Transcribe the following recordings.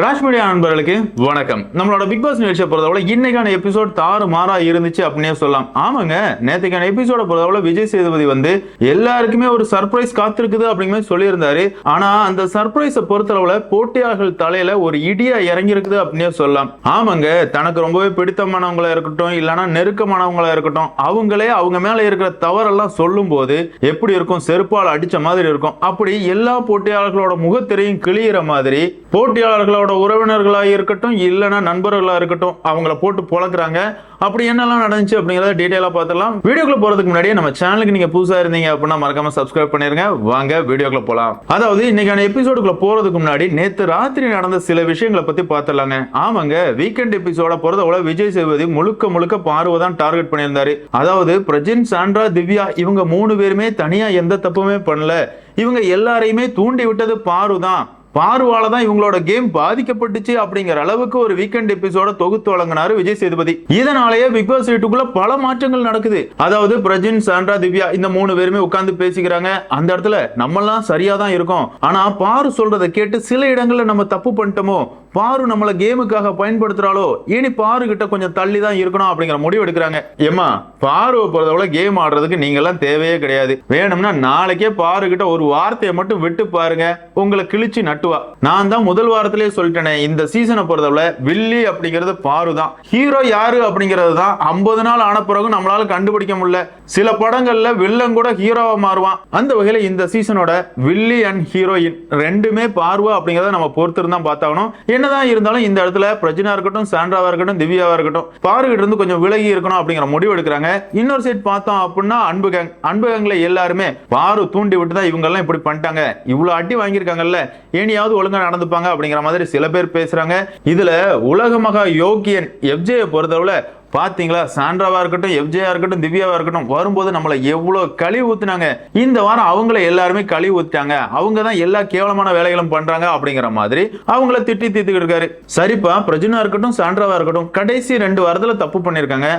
Raj media நண்பர்களுக்கு வணக்கம். நம்மளோட பிக் பாஸ் நிகழ்ச்சியை பொறுத்தவரை இன்னைக்கான எபிசோட் தாறு மாறா இருந்துச்சு அப்படின்னே சொல்லலாம். ஆமாங்க நேற்றுக்கான எபிசோட பொறுத்தவரை விஜய் சேதுபதி வந்து எல்லாருக்குமே ஒரு சர்ப்ரைஸ் காத்திருக்குது அப்படிங்கிற சொல்லியிருந்தாரு. ஆனா அந்த சர்ப்ரைஸை பொறுத்தளவுல போட்டியாளர்கள் தலையில ஒரு இடியா இறங்கி இருக்குது அப்படின்னே சொல்லலாம். ஆமாங்க தனக்கு ரொம்பவே பிடித்தமானவங்களா இருக்கட்டும் இல்லைன்னா நெருக்கமானவங்களா இருக்கட்டும் அவங்களே அவங்க மேல இருக்கிற தவறெல்லாம் சொல்லும் போது எப்படி இருக்கும் செருப்பால் அடிச்ச மாதிரி இருக்கும். அப்படி எல்லா போட்டியாளர்களோட முகத்திரையும் கிளியிற மாதிரி போட்டியாளர்களோட உறவினர்களாக இருக்கட்டும் இல்லைன்னா நண்பர்களாக இருக்கட்டும் அவங்கள போட்டு பொழக்குறாங்க. அப்படி என்னெல்லாம் நடந்துச்சு அப்படிங்கிறத டீட்டெயிலாக பார்த்துலாம் வீடியோக்குள்ள போகிறதுக்கு முன்னாடியே நம்ம சேனலுக்கு நீங்கள் புதுசாக இருந்தீங்க அப்படின்னா மறக்காம சப்ஸ்கிரைப் பண்ணிருங்க. வாங்க வீடியோக்குள்ள போகலாம் அதாவது இன்னைக்கான எபிசோடுக்குள்ள போகிறதுக்கு முன்னாடி நேற்று ராத்திரி நடந்த சில விஷயங்களை பற்றி பார்த்துடலாங்க. ஆமாங்க வீக்கெண்ட் எபிசோட விட விஜய் சேதுபதி முழுக்க முழுக்க பார்வை தான் டார்கெட் பண்ணியிருந்தாரு. அதாவது பிரஜின் சாண்ட்ரா திவ்யா இவங்க மூணு பேருமே தனியாக எந்த தப்புமே பண்ணல. இவங்க எல்லாரையுமே தூண்டி விட்டது பாரு தான். பார்வால தான் இவங்களோட கேம் பாதிக்கப்பட்டுச்சு அப்படிங்கிற அளவுக்கு ஒரு வீக்கெண்ட் எபிசோட தொகுத்து வழங்கினாரு விஜய் சேதுபதி. இதனாலேயே பிக் பாஸ் வீட்டுக்குள்ள பல மாற்றங்கள் நடக்குது. அதாவது பிரஜின் சாண்ட்ரா திவ்யா இந்த மூணு பேருமே உட்கார்ந்து பேசிக்கிறாங்க. அந்த இடத்துல நம்மெல்லாம் சரியா தான் இருக்கோம். ஆனா பாரு சொல்றதை கேட்டு சில இடங்கள்ல நம்ம தப்பு பண்ணிட்டோமோ? பாரு நம்மளை கேமுக்காக பயன்படுத்துறாளோ? இனி பாரு கிட்ட கொஞ்சம் தள்ளி தான் இருக்கணும் அப்படிங்கிற முடிவு எடுக்கிறாங்க. ஏமா பாருவை பொறுத்தவரை கேம் ஆடுறதுக்கு நீங்கெல்லாம் தேவையே கிடையாது. வேணும்னா நாளைக்கே பாரு கிட்ட ஒரு வார்த்தையை மட்டும் விட்டு பாருங்க. உங்களை கிழிச்சு நட்டுவா. நான் தான் முதல் வாரத்திலேயே சொல்லிட்டேனே இந்த சீசனை பொறுத்தவரை வில்லி அப்படிங்கிறது பாரு தான் ஹீரோ யாரு அப்படிங்கிறது தான் ஐம்பது நாள் ஆன பிறகு நம்மளால கண்டுபிடிக்க முடியல. சில படங்கள்ல வில்லன் கூட ஹீரோவா மாறுவான். அந்த வகையில இந்த சீசனோட வில்லி அண்ட் ஹீரோயின் ரெண்டுமே பார்வா அப்படிங்கிறத நம்ம பொறுத்திருந்தான் பார்த்தாகணும். என்னதான் இருந்தாலும் இந்த இடத்துல பிரஜினா இருக்கட்டும் சாண்ட்ராவா இருக்கட்டும் திவ்யாவா இருக்கட்டும் பாருகிட்ட இருந்து கொஞ்சம் விலகி இருக்கணும் அப்படிங்கிற முடிவு எடுக்கிறாங்க. இன்னொரு சைட் பார்த்தோம் அப்படின்னா அன்பு கேங் அன்பு கேங்ல எல்லாருமே பாரு தூண்டி விட்டு தான் இவங்க எல்லாம் இப்படி பண்ணிட்டாங்க. இவ்வளவு அடி வாங்கியிருக்காங்கல்ல ஏனியாவது ஒழுங்கா நடந்துப்பாங்க அப்படிங்கிற மாதிரி சில பேர் பேசுறாங்க. இதுல உலக மகா யோகியன் எஃப்ஜே பொறுத்தவரை பாத்தீங்களா? சாண்ட்ராவா இருக்கட்டும் எஃப்ஜேயா இருக்கட்டும் திவ்யாவா இருக்கட்டும் வரும்போது நம்மளை எவ்வளவு கழிவு ஊத்துனாங்க. இந்த வாரம் அவங்கள எல்லாருமே கழிவு ஊத்திட்டாங்க. அவங்க தான் எல்லா கேவலமான வேலைகளும் பண்றாங்க அப்படிங்கிற மாதிரி அவங்கள திட்டி தீத்துக்கிட்டு இருக்காரு. சரிப்பா பிரஜினா இருக்கட்டும் சாண்ட்ராவா இருக்கட்டும் கடைசி ரெண்டு வாரத்துல தப்பு பண்ணிருக்காங்க.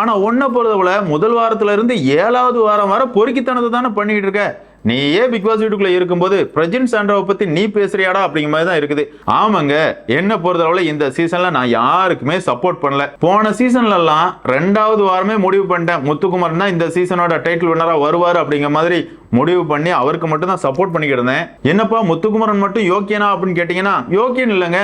ஆனா ஒன்ன பொறுத்தவரை முதல் வாரத்துல இருந்து ஏழாவது வாரம் வர பொறுக்கித்தனத்தை தானே பண்ணிட்டு இருக்க? நீ ஏன் பிக் பாஸ் வீட்டுக்குள்ள இருக்கும்போது பிரஜின் சாண்ட்ராவை பத்தி நீ பேசுறியாடா அப்படிங்கிற மாதிரி தான் இருக்குது. ஆமாங்க என்ன பொறுத்தளவுல இந்த சீசன்ல நான் யாருக்குமே சப்போர்ட் பண்ணல. போன சீசன்ல எல்லாம் ரெண்டாவது வாரமே முடிவு பண்ணிட்டேன். முத்துக்குமார் தான் இந்த சீசனோட டைட்டில் வின்னரா வருவார் அப்படிங்கிற மாதிரி முடிவு பண்ணி அவருக்கு மட்டும் தான் சப்போர்ட் பண்ணிக்கிட்டு இருந்தேன். என்னப்பா முத்துக்குமரன் மட்டும் யோக்கியனா அப்படின்னு கேட்டீங்கன்னா யோக்கியன் இல்லைங்க.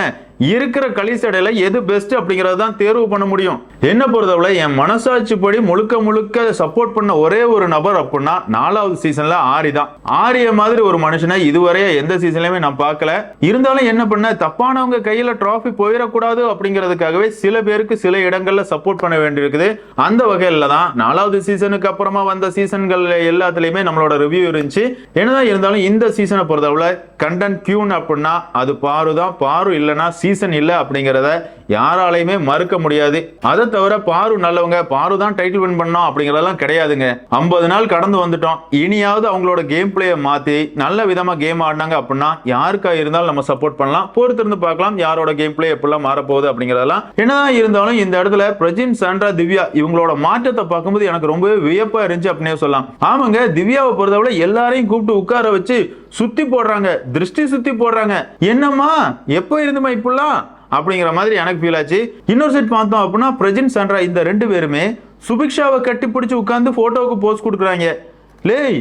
இருக்கிற களிசடையில எது பெஸ்ட் அப்படிங்கறது தான் தேர்வு பண்ண முடியும். என்ன பொறுத்தவரை என் மனசாட்சி படி முழுக்க முழுக்க சப்போர்ட் பண்ண ஒரே ஒரு நபர் அப்படின்னா நாலாவது சீசன்ல ஆரி தான். ஆரிய மாதிரி ஒரு மனுஷனை இதுவரைய எந்த சீசன்லயுமே நான் பார்க்கல. இருந்தாலும் என்ன பண்ண தப்பானவங்க கையில டிராஃபி போயிடக்கூடாது அப்படிங்கிறதுக்காகவே சில பேருக்கு சில இடங்கள்ல சப்போர்ட் பண்ண வேண்டியிருக்குது. அந்த வகையில தான் நாலாவது சீசனுக்கு அப்புறமா வந்த சீசன்கள் எல்லாத்துலயுமே நம்மளோட ரிவ்யூ இருந்துச்சு. என்னதான் இருந்தாலும் இந்த சீசனை பொறுத்தளவில் கண்டன் கியூன் அப்படின்னா அது பாரு தான் பாரு இல்லைன்னா சீசன் இல்லை அப்படிங்கிறத யாராலையுமே மறுக்க முடியாது. அதை தவிர பாரு நல்லவங்க பாரு தான் டைட்டில் வின் பண்ணோம் அப்படிங்கறதெல்லாம் கிடையாதுங்க. ஐம்பது நாள் கடந்து வந்துட்டோம். இனியாவது அவங்களோட கேம் பிளேயை மாத்தி நல்ல விதமா கேம் ஆடினாங்க அப்படின்னா யாருக்கா இருந்தாலும் நம்ம சப்போர்ட் பண்ணலாம். பொறுத்திருந்து பார்க்கலாம் யாரோட கேம் பிளே எப்படிலாம் மாறப்போகுது அப்படிங்கறதெல்லாம். என்னதான் இருந்தாலும் இந்த இடத்துல பிரஜின் சாண்ட்ரா திவ்யா இவங்களோட மாற்றத்தை பார்க்கும்போது எனக்கு ரொம்பவே வியப்பா இருந்துச்சு அப்படின்னே சொல்லலாம். ஆமாங்க திவ்யாவை பொறுத்தவரை எல்லாரையும் கூப்பிட்டு உட்கார வச்சு சுத்தி போடுறாங்க. திருஷ்டி சுத்தி போடுறாங்க. என்னம்மா? எப்போ இருந்துமா இப்படிலாம்? அப்படிங்கிற மாதிரி எனக்கு ஃபீல் ஆச்சு. இன்னொரு சைட் பார்த்தோம் அப்படின்னா பிரஜின் சாண்ட்ரா இந்த ரெண்டு பேருமே சுபிக்ஷாவை கட்டி பிடிச்சி உட்காந்து போட்டோவுக்கு போஸ்ட் கொடுக்குறாங்க. லேய்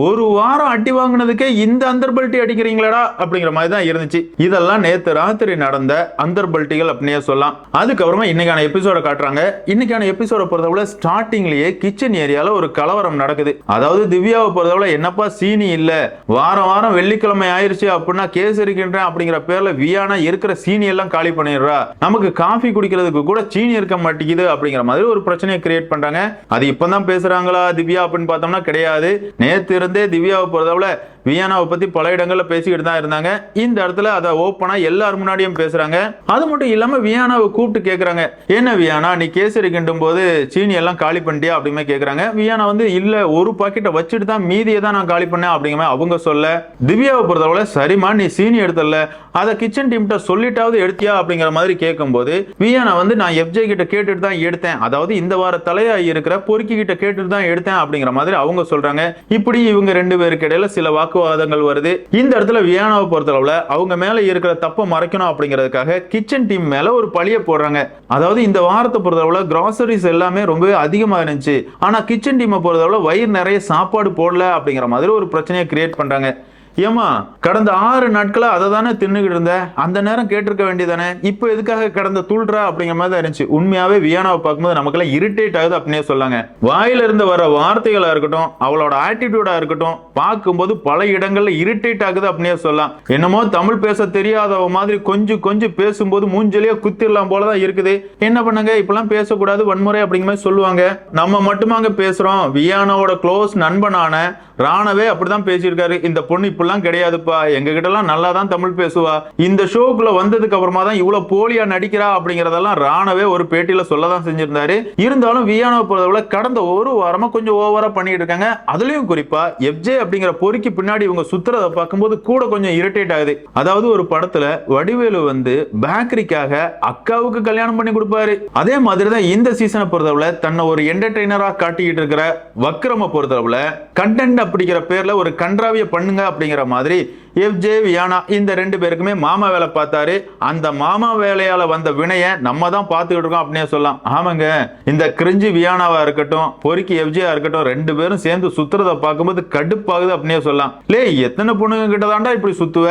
ஒரு வாரம் அட்டி வாங்கினதுக்கே இந்த அந்தர்பல்ட்டி அடிக்கிறீங்களாடா அப்படிங்கிற மாதிரி தான் இருந்துச்சு. இதெல்லாம் நேத்து ராத்திரி நடந்த அந்தர்பல்ட்டிகள் அப்படின்னே சொல்லலாம். அதுக்கப்புறமா இன்னைக்கான எபிசோட காட்டுறாங்க. இன்னைக்கான எபிசோட பொறுத்தவரை ஸ்டார்டிங்லயே கிச்சன் ஏரியால ஒரு கலவரம் நடக்குது. அதாவது திவ்யாவை பொறுத்தவரை என்னப்பா சீனி இல்ல? வாரம் வாரம் வெள்ளிக்கிழமை ஆயிருச்சு அப்படின்னா கேஸ் இருக்கின்றேன் அப்படிங்கிற பேர்ல வியானா இருக்கிற சீனி எல்லாம் காலி பண்ணிடுறா. நமக்கு காஃபி குடிக்கிறதுக்கு கூட சீனி இருக்க மாட்டேங்குது அப்படிங்கிற மாதிரி ஒரு பிரச்சனையை கிரியேட் பண்றாங்க. அது இப்பதான் பேசுறாங்களா திவ்யா அப்படின்னு பார்த்தோம்னா கிடையாது. நேத்து இருந்தே திவ்யாவை பொறுத்தவரை வியானாவை பத்தி பல இடங்கள்ல பேசிக்கிட்டு தான் இருந்தாங்க. இந்த இடத்துல அதை ஓப்பனா எல்லார் முன்னாடியும் பேசுறாங்க. அது மட்டும் இல்லாம வியானாவை கூப்பிட்டு கேக்குறாங்க. என்ன வியானா நீ கேசரி கிண்டும் போது சீனி எல்லாம் காலி பண்ணிட்டியா? அப்படிமே கேக்குறாங்க. வியானா வந்து இல்ல ஒரு பாக்கெட்டை வச்சுட்டு தான் மீதியை தான் நான் காலி பண்ணேன் அப்படிங்கிற அவங்க சொல்ல. திவ்யாவை பொறுத்தவரை சரிம்மா நீ சீனி எடுத்தல அதை கிச்சன் டீம்கிட்ட சொல்லிட்டாவது எடுத்தியா? அப்படிங்கிற மாதிரி கேட்கும்போது வியானா வந்து நான் எஃப்ஜே கிட்ட கேட்டுட்டு தான் எடுத்தேன். அதாவது இந்த வார தலையாகி இருக்கிற பொறுக்கி கிட்ட கேட்டுட்டு தான் எடுத்தேன் அப்படிங்கிற மாதிரி அவங்க சொல்றாங்க. இப்படி இவங்க ரெண்டு பேருக்கு இடையில சில வாக்கு வாக்குவாதங்கள் வருது. இந்த இடத்துல வியானாவை பொறுத்தளவுல அவங்க மேல இருக்கிற தப்பை மறைக்கணும் அப்படிங்கிறதுக்காக கிச்சன் டீம் மேல ஒரு பழிய போடுறாங்க. அதாவது இந்த வாரத்தை பொறுத்தளவுல கிராசரிஸ் எல்லாமே ரொம்பவே அதிகமா இருந்துச்சு. ஆனா கிச்சன் டீமை பொறுத்தளவுல வயிறு நிறைய சாப்பாடு போடல அப்படிங்கிற மாதிரி ஒரு பிரச்சனையை கிரியேட் பண்றாங்க. ஏமா கடந்த ஆறு நாட்களாக அதை தானே தின்னுக்கிட்டு இருந்த? அந்த நேரம் கேட்டிருக்க வேண்டியதானே? இப்போ எதுக்காக கடந்த தூள்றா அப்படிங்கிற மாதிரி தான் இருந்துச்சு. உண்மையாவே வியானாவை பார்க்கும்போது நமக்கெல்லாம் இரிட்டேட் ஆகுது அப்படின்னே சொல்லாங்க. வாயிலிருந்து வர வார்த்தைகளாக இருக்கட்டும் அவளோட ஆட்டிடியூடாக இருக்கட்டும் பார்க்கும்போது பல இடங்களில் இரிட்டேட் ஆகுது அப்படின்னே சொல்லலாம். என்னமோ தமிழ் பேச தெரியாதவ மாதிரி கொஞ்சம் கொஞ்சம் பேசும்போது மூஞ்சிலேயே குத்திரலாம் போலதான் இருக்குது. என்ன பண்ணுங்க? இப்பெல்லாம் பேசக்கூடாது வன்முறை அப்படிங்கிற மாதிரி சொல்லுவாங்க. நம்ம மட்டுமாங்க பேசுகிறோம் வியானாவோட க்ளோஸ் நண்பனான ராணவே அப்படிதான் பேசியிருக்காரு. இந்த பொண்ணு இப்படிலாம் கிடையாதுப்பா. எங்க கிட்ட எல்லாம் நல்லா தான் தமிழ் பேசுவா. இந்த ஷோக்குள்ள வந்ததுக்கு அப்புறமா தான் இவ்வளவு போலியா நடிக்கிறா அப்படிங்கறதெல்லாம் ராணவே ஒரு பேட்டியில சொல்லதான் செஞ்சிருந்தாரு. இருந்தாலும் வியானாவை பொறுத்தவரை கடந்த ஒரு வாரமா கொஞ்சம் ஓவரா பண்ணிட்டு இருக்காங்க. அதுலயும் குறிப்பா எஃப்ஜே அப்படிங்கிற பொறிக்கு பின்னாடி இவங்க சுத்துறத பார்க்கும்போது கூட கொஞ்சம் இரிட்டேட் ஆகுது. அதாவது ஒரு படத்துல வடிவேலு வந்து பேக்கரிக்காக அக்காவுக்கு கல்யாணம் பண்ணி கொடுப்பாரு. அதே மாதிரி தான் இந்த சீசனை பொறுத்தவரை தன்னை ஒரு என்டர்டெய்னரா காட்டிக்கிட்டு இருக்கிற வக்ரம பொறுத்தளவுல கண்டென்ட் அப்படிங்கிற பேர்ல ஒரு கன்றாவிய பண்ணுங்க அப்படிங்கிற மாதிரி எஃப்ஜே வியானா இந்த ரெண்டு பேருக்குமே மாமா வேலை பார்த்தாரு. அந்த மாமா வேலையால வந்த வினைய நம்ம தான் பார்த்துக்கிட்டு இருக்கோம் அப்படின்னே சொல்லலாம். ஆமாங்க. இந்த கிரிஞ்சி வியானாவா இருக்கட்டும் பொறுக்கி எஃப்ஜேயா இருக்கட்டும் ரெண்டு பேரும் சேர்ந்து சுத்துறத பார்க்கும்போது கடுப்பாகுது அப்படின்னே சொல்லலாம். லே எத்தனை பொண்ணுங்க கிட்ட தாண்டா இப்படி சுத்துவ?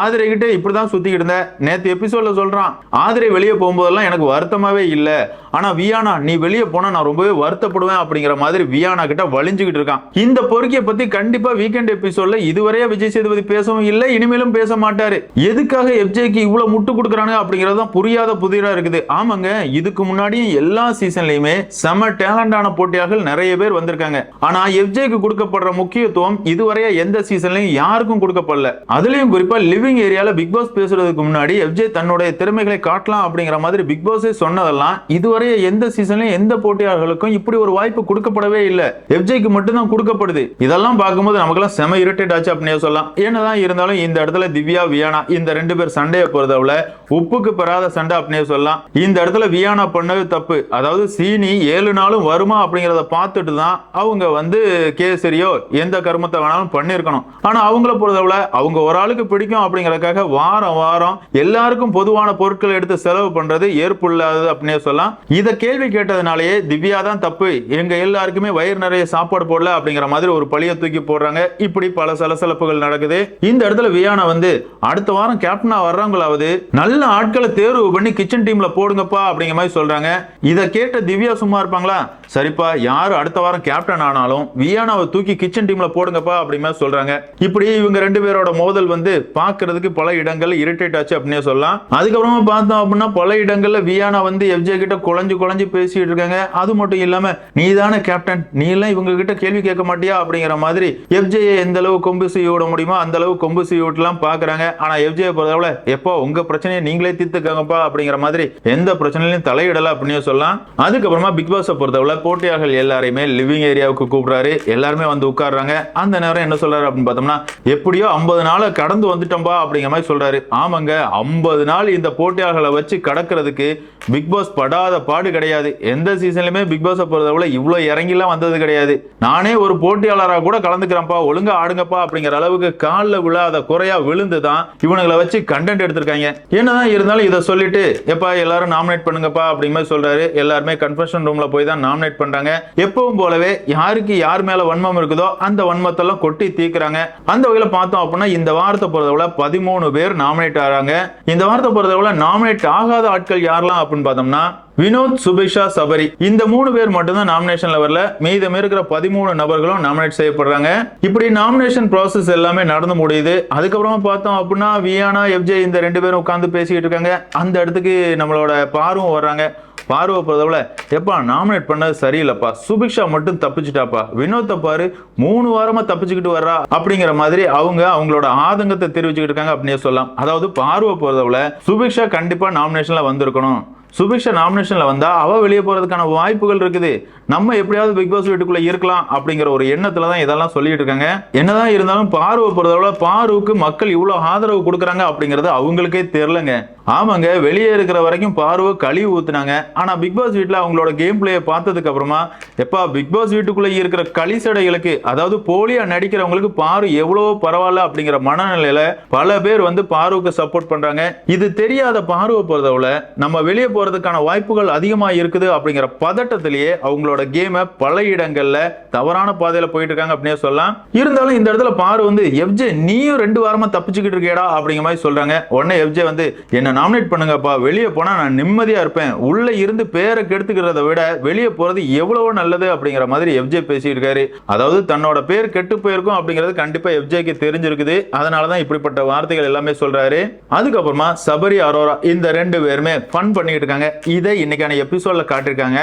ஆதிரை கிட்ட இப்படிதான் சுத்திக்கிட்டு இருந்தேன் நேத்து எபிசோட்ல சொல்றான் ஆதிரை வெளியே போகும்போதெல்லாம் எனக்கு வருத்தமாவே இல்லை. ஆனா வியானா நீ வெளியே போனா நான் ரொம்பவே வருத்தப்படுவேன் அப்படிங்கிற மாதிரி வியானா கிட்ட வலிஞ்சுக்கிட்டு இருக்கான். இந்த பொறுக்கிய பத்தி கண்டிப்பா வீக்கெண்ட் எபிசோட்ல இதுவரையா விஜய் சேதுபதி பேசவும் இல்லை இனிமேலும் பேச மாட்டாரு. எதுக்காக எஃப்ஜேக்கு இவ்வளவு முட்டு கொடுக்குறாங்க அப்படிங்கறது தான் புரியாத புதிரா இருக்குது. ஆமாங்க இதுக்கு முன்னாடியும் எல்லா சீசன்லயுமே செம டேலண்டான போட்டியாளர்கள் நிறைய பேர் வந்திருக்காங்க. ஆனா எஃப்ஜேக்கு கொடுக்கப்படுற முக்கியத்துவம் இதுவரையா எந்த சீசன்லயும் யாருக்கும் கொடுக்கப்படல. அதுலயும் குறிப்பா லிவிங் ஏரியாவில் பிக் பாஸ் பேசுறதுக்கு முன்னாடி எஃப்ஜே தன்னுடைய திறமைகளை காட்டலாம் அப்படிங்கிற மாதிரி பிக் பாஸே சொன்னதெல்லாம் இதுவரை எந்த சீசன்லயும் எந்த போட்டியாளர்களுக்கும் இப்படி ஒரு வாய்ப்பு கொடுக்கப்படவே இல்லை. எஃப்ஜேக்கு மட்டும்தான் கொடுக்கப்படுது. இதெல்லாம் பார்க்கும்போது நமக்கெல்லாம் செம இரிட்டேட் ஆச்சு அப்படின்னே சொல்லலாம். என்னதான் இருந்தாலும் இந்த இடத்துல திவ்யா வியானா இந்த ரெண்டு பேர் சண்டையை பொறுத்தவள உப்புக்கு பெறாத சண்டை அப்படின்னே சொல்லலாம். இந்த இடத்துல வியானா பண்ணது தப்பு. அதாவது சீனி ஏழு நாளும் வருமா அப்படிங்கிறத பார்த்துட்டு தான் அவங்க வந்து கேசரியோ எந்த கருமத்தை வேணாலும் பண்ணியிருக்கணும். ஆனா அவங்கள பொறுத்தவரை அவங்க ஒரு ஆளுக்கு பிடிக்கும் அப்படிங்கறதுக்காக வாரம் வாரம் எல்லாருக்கும் பொதுவான பொருட்கள் எடுத்து செலவு பண்றது ஏற்புள்ளாதது அப்படின்னே சொல்லலாம். இதை கேள்வி கேட்டதுனாலேயே திவ்யா தான் தப்பு. எங்க எல்லாருக்குமே வயிறு நிறைய சாப்பாடு போடல அப்படிங்கிற மாதிரி ஒரு பழிய தூக்கி போடுறாங்க. இப்படி பல சலசலப்புகள் நடக்குது. இந்த இடத்துல வியானா வந்து அடுத்த வாரம் கேப்டனா வர்றவங்களாவது நல்ல ஆட்களை தேர்வு பண்ணி கிச்சன் டீம்ல போடுங்கப்பா அப்படிங்கிற மாதிரி சொல்றாங்க. இதை கேட்ட திவ்யா சும்மா இருப்பாங்களா? சரிப்பா யாரு அடுத்த வாரம் கேப்டன் ஆனாலும் வியானாவை தூக்கி கிச்சன் டீம்ல போடுங்கப்பா அப்படிங்கிற மாதிரி சொல்றாங்க. இப்படி இவங்க ரெண்டு பேரோட மோதல் வந்து பார்க்கறதுக்கு பல இடங்கள்ல இரிட்டேட் ஆச்சு அப்படின்னே சொல்லலாம். அதுக்கப்புறமா பார்த்தோம் அப்படின்னா பல இடங்கள்ல வியானா வந்து எஃப்ஜே கிட்ட குழஞ்சு குழஞ்சு பேசிட்டு இருக்காங்க. அது மட்டும் இல்லாம நீ தானே கேப்டன் நீ எல்லாம் இவங்க கிட்ட கேள்வி கேட்க மாட்டியா? அப்படிங்கிற மாதிரி எஃப்ஜேயை எந்த அளவு கொம்பு செய்ய விட முடியுமோ அந்த அளவு கொம்பு செய்ய விட்டுலாம் பாக்குறாங்க ஆனா எஃப்ஜே பொறுத்தவரை எப்போ உங்க பிரச்சனையை நீங்களே தீர்த்துக்கங்கப்பா அப்படிங்கிற மாதிரி எந்த பிரச்சனையிலும் தலையிடல அப்படின்னு சொல்லலாம். அதுக்கப்புறமா பிக் பாஸ் பொறுத்தவரை போட்டியாளர்கள் எல்லாரையுமே லிவிங் ஏரியாவுக்கு கூப்பிடுறாரு. எல்லாருமே வந்து உட்கார்றாங்க. அந்த நேரம் என்ன சொல்றாரு அப்படின்னு பார்த்தோம்னா எப்படியோ ஐம்பது நாளை கடந்து வந்துட்டோம்பா அப்படிங்கிற மாதிரி சொல்றாரு. ஆமாங்க ஐம்பது நாள் இந்த போட்டியாளர்களை வச்சு கடக்கிறதுக்கு பிக் பாஸ் படாத பாடு கிடையாது. எந்த சீசன்லயுமே பிக் பாஸ் பொறுத்தவரை இவ்வளவு இறங்கிலாம் வந்தது கிடையாது. நானே ஒரு போட்டியாளராக கூட கலந்துக்கிறேன்ப்பா ஒழுங்கா ஆடுங்கப்பா அப்படிங்கிற அளவுக்கு காலில் விழாத குறையா விழுந்து தான் இவனுங்களை வச்சு கண்டென்ட் எடுத்திருக்காங்க. என்னதான் இருந்தாலும் இதை சொல்லிட்டு எப்பா எல்லாரும் நாமினேட் பண்ணுங்கப்பா அப்படிங்கிற மாதிரி சொல்றாரு. எல்லாருமே கன்ஃபெஷன் ரூம்ல போய் தான் நாமினேட் பண்றாங்க. எப்பவும் போலவே யாருக்கு யார் மேல வன்மம் இருக்குதோ அந்த வன்மத்தெல்லாம் கொட்டி தீக்குறாங்க. அந்த வகையில பார்த்தோம் அப்படின்னா இந்த வாரத்தை பொறுத்தவரை பதிமூணு பேர் நாமினேட் ஆகிறாங்க இந்த வாரத்தை பொறுத்தவரை நாமினேட் ஆகாத ஆட்கள் யாரெல்லாம் அப்படின்னு பார்த்தோம்னா வினோத் சுபிஷா சபரி. இந்த மூணு பேர் மட்டும்தான் நாமினேஷன்ல வரல. மீதம் இருக்கிற பதிமூணு நபர்களும் நாமினேட் செய்யப்படுறாங்க. இப்படி நாமினேஷன் ப்ராசஸ் எல்லாமே நடந்து முடியுது. அதுக்கப்புறமா பார்த்தோம் அப்படின்னா வியானா எஃப்ஜே இந்த ரெண்டு பேரும் உட்காந்து பேசிக்கிட்டு இருக்காங்க. அந்த இடத்துக்கு நம்மளோட பார்வம் வர்றாங்க. பார்வை பிரதவில் எப்பா நாமினேட் பண்ணது சரியில்லைப்பா. சுபிக்ஷா மட்டும் தப்பிச்சிட்டாப்பா. வினோத்தை பாரு மூணு வாரமாக தப்பிச்சுக்கிட்டு வர்றா அப்படிங்கிற மாதிரி அவங்க அவங்களோட ஆதங்கத்தை தெரிவிச்சுக்கிட்டு இருக்காங்க அப்படின்னே சொல்லலாம். அதாவது பார்வை பிரதவில் சுபிக்ஷா கண்டிப்பாக நாமினேஷனில் வந்திருக்கணும். சுபிக்ஷா நாமினேஷனில் வந்தால் அவள் வெளியே போகிறதுக்கான வாய்ப்புகள் இருக்குது. நம்ம எப்படியாவது பிக் பாஸ் வீட்டுக்குள்ளே இருக்கலாம் அப்படிங்கிற ஒரு எண்ணத்தில் தான் இதெல்லாம் சொல்லிட்டு இருக்காங்க. என்னதான் இருந்தாலும் பார்வை பொறுத்தளவில் பாருவுக்கு மக்கள் இவ்வளோ ஆதரவு கொடுக்குறாங்க அப்படிங்கிறது அவங்களுக்கே தெரிலங்க. ஆமாங்க வெளியே இருக்கிற வரைக்கும் பார்வை கழிவு ஊத்துனாங்க. ஆனா பிக் பாஸ் வீட்டில் அவங்களோட கேம் பிளேயை பார்த்ததுக்கு அப்புறமா எப்பா பிக் பாஸ் வீட்டுக்குள்ளே இருக்கிற களிசடைகளுக்கு அதாவது போலியா நடிக்கிறவங்களுக்கு பாரு எவ்வளோ பரவாயில்ல அப்படிங்கிற மனநிலையில பல பேர் வந்து பாருவுக்கு சப்போர்ட் பண்றாங்க. இது தெரியாத பார்வை பொறுத்தவரை நம்ம வெளியே போறதுக்கான வாய்ப்புகள் அதிகமா இருக்குது அப்படிங்கிற பதட்டத்திலேயே அவங்களோட கேமை பல இடங்கள்ல தவறான பாதையில போயிட்டு இருக்காங்க அப்படின்னே சொல்லலாம். இருந்தாலும் இந்த இடத்துல பாரு வந்து எஃப்ஜே நீயும் ரெண்டு வாரமா தப்பிச்சுக்கிட்டு இருக்கேடா அப்படிங்கிற மாதிரி சொல்றாங்க. உடனே எஃப்ஜே வந்து என்ன நாமினேட் பண்ணுங்கப்பா. வெளியே போனால் நான் நிம்மதியாக இருப்பேன். உள்ளே இருந்து பேரை கெடுத்துக்கிறத விட வெளியே போகிறது எவ்வளவோ நல்லது அப்படிங்கிற மாதிரி எஃப்ஜே பேசியிருக்காரு. அதாவது தன்னோட பேர் கெட்டு போயிருக்கும் அப்படிங்கிறது கண்டிப்பாக எஃப்ஜேக்கு தெரிஞ்சிருக்குது. அதனாலதான் இப்படிப்பட்ட வார்த்தைகள் எல்லாமே சொல்கிறாரு அதுக்கப்புறமா சபரி அரோரா இந்த ரெண்டு பேருமே ஃபன் பண்ணிட்டு இருக்காங்க. இதை இன்னைக்கான எபிசோடில் காட்டியிருக்காங்க.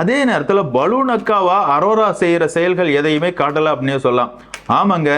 அதே நேரத்தில் பலூன் அக்காவா அரோரா செய்கிற செயல்கள் எதையுமே காட்டலை அப்படின்னே சொல்லலாம். ஆமாங்க.